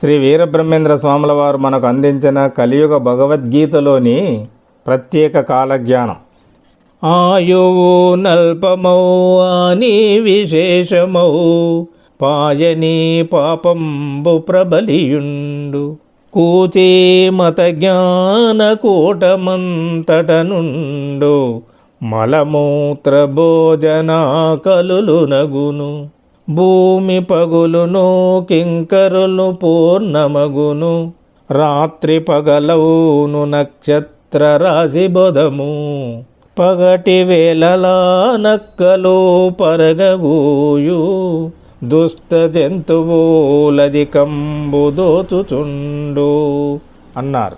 శ్రీ వీరబ్రహ్మేంద్ర స్వాముల వారు మనకు అందించిన కలియుగ భగవద్గీతలోని ప్రత్యేక కాలజ్ఞానం. ఆయువు నల్పమౌ అని విశేషమౌ పాయని పాపంబు ప్రబలియుండు. కూచే మత జ్ఞాన కూటమంతట నుండు మలమూత్ర భోజనా కలులు నగును భూమి పగులును కింకరులు పూర్ణమగును. రాత్రి పగలవును నక్షత్ర రాశి బొదము పగటి వేళలా నక్కలు పరగగూయు దుష్ట జంతువులది కంబు దోచుచుండు అన్నారు.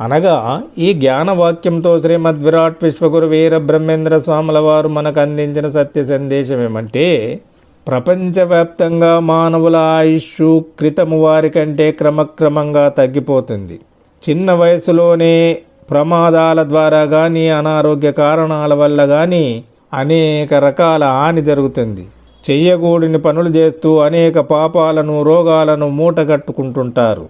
అనగా ఈ జ్ఞానవాక్యంతో శ్రీమద్ విరాట్ విశ్వగురు వీర బ్రహ్మేంద్ర స్వాముల వారు మనకు అందించిన సత్య సందేశం ఏమంటే ప్రపంచవ్యాప్తంగా మానవుల ఆయుష్ క్రితము వారి కంటే క్రమక్రమంగా తగ్గిపోతుంది. చిన్న వయసులోనే ప్రమాదాల ద్వారా కానీ అనారోగ్య కారణాల వల్ల కానీ అనేక రకాల హాని జరుగుతుంది. చెయ్యకూడని పనులు చేస్తూ అనేక పాపాలను రోగాలను మూటగట్టుకుంటుంటారు.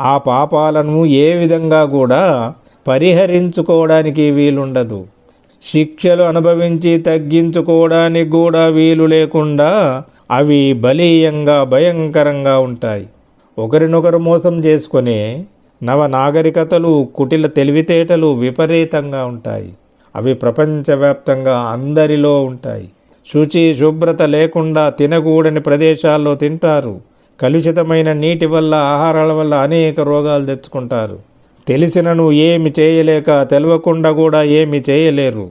ఆ పాపాలను ఏ విధంగా కూడా పరిహరించుకోవడానికి వీలుండదు. శిక్షలు అనుభవించి తగ్గించుకోవడానికి కూడా వీలు లేకుండా అవి బలీయంగా భయంకరంగా ఉంటాయి. ఒకరినొకరు మోసం చేసుకునే నవ నాగరికతలు కుటిల తెలివితేటలు విపరీతంగా ఉంటాయి. అవి ప్రపంచవ్యాప్తంగా అందరిలో ఉంటాయి. శుచి శుభ్రత లేకుండా తినకూడని ప్రదేశాల్లో తింటారు. కలుషితమైన నీటి వల్ల ఆహారాల వల్ల అనేక రోగాలు తెచ్చుకుంటారు. తెలిసినను ఏమి చేయలేక తెలవకుండా కూడా ఏమి చేయలేరు.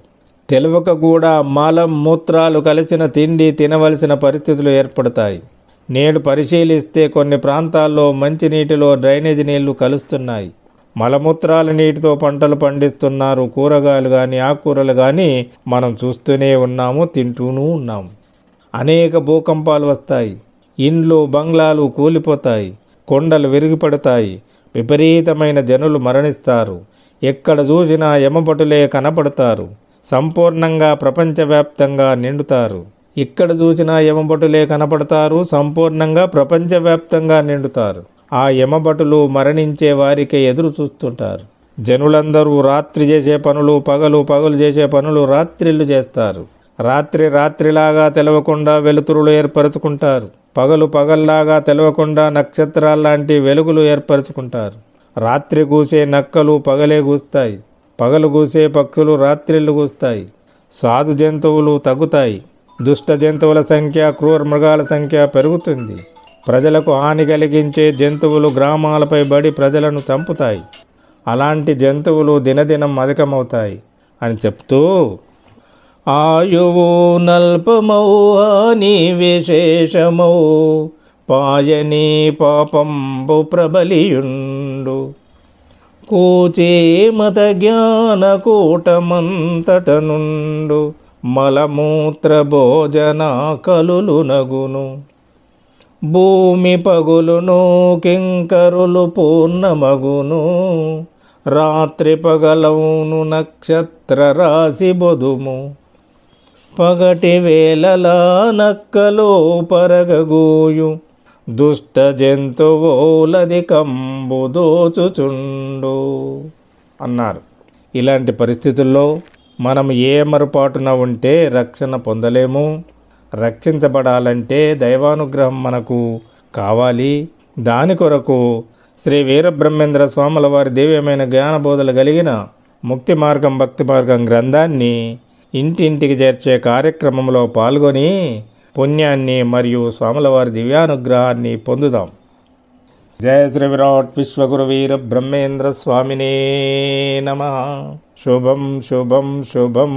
తెలవక కూడా మలం మూత్రాలు కలిసిన తిండి తినవలసిన పరిస్థితులు ఏర్పడతాయి. నేడు పరిశీలిస్తే కొన్ని ప్రాంతాల్లో మంచినీటిలో డ్రైనేజ్ నీళ్ళు కలుస్తున్నాయి. మలమూత్రాల నీటితో పంటలు పండిస్తున్నారు. కూరగాయలు కానీ ఆకుకూరలు కానీ మనం చూస్తూనే ఉన్నాము తింటూనూ ఉన్నాము అనేక భూకంపాలు వస్తాయి. ఇండ్లు బంగ్లాలు కూలిపోతాయి. కొండలు విరిగిపడతాయి. విపరీతమైన జనులు మరణిస్తారు. ఎక్కడ చూసినా యమభటులే కనపడతారు. సంపూర్ణంగా ప్రపంచవ్యాప్తంగా నిండుతారు. ఇక్కడ చూసినా యమభటులే కనపడతారు. సంపూర్ణంగా ప్రపంచవ్యాప్తంగా నిండుతారు. ఆ యమభటులు మరణించే వారికే ఎదురు చూస్తుంటారు. జనులందరూ రాత్రి చేసే పనులు పగలు పగలు చేసే పనులు రాత్రిళ్ళు చేస్తారు. రాత్రి రాత్రిలాగా తెలవకుండా వెలుతురులు ఏర్పరచుకుంటారు. పగలు పగల్లాగా తెలవకుండా నక్షత్రాల్లాంటి వెలుగులు ఏర్పరచుకుంటారు. రాత్రి కూసే నక్కలు పగలే కూస్తాయి పగలు కూసే పక్షులు రాత్రిళ్ళు కూస్తాయి సాధు జంతువులు తగ్గుతాయి. దుష్ట జంతువుల సంఖ్య క్రూర మృగాల సంఖ్య పెరుగుతుంది. ప్రజలకు హాని కలిగించే జంతువులు గ్రామాలపై బడి ప్రజలను చంపుతాయి. అలాంటి జంతువులు దినదినం అధికమవుతాయి అని చెప్తూ ఆయువు నల్పమౌ అని విశేషమౌ. పాయని పాపంబు ప్రబలియుండు. కూచే మత జ్ఞాన కూటమంతట నుండు మలమూత్ర భోజన కలులు నగును భూమి పగులును కింకరులు పూర్ణమగును. రాత్రి పగలవును నక్షత్ర రాశి బొదుము. పగటి వేళలా నక్కలో పరగగూయు. దుష్ట జంతువులది కంబు దోచుచుండు. అన్నారు. ఇలాంటి పరిస్థితుల్లో మనం ఏ మరుపాటున ఉంటే రక్షణ పొందలేము? రక్షించబడాలంటే దైవానుగ్రహం మనకు కావాలి. దాని కొరకు శ్రీ వీరబ్రహ్మేంద్ర స్వాముల వారి దివ్యమైన జ్ఞానబోధలు కలిగిన ముక్తి మార్గం భక్తి మార్గం గ్రంథాన్ని ఇంటింటికి చేర్చే కార్యక్రమంలో పాల్గొని పుణ్యాన్ని మరియు స్వాములవారి దివ్యానుగ్రహాన్ని పొందుదాం. జయ శ్రీ విరాట్ విశ్వగురు వీర బ్రహ్మేంద్ర స్వామినే నమ. శుభం శుభం శుభం.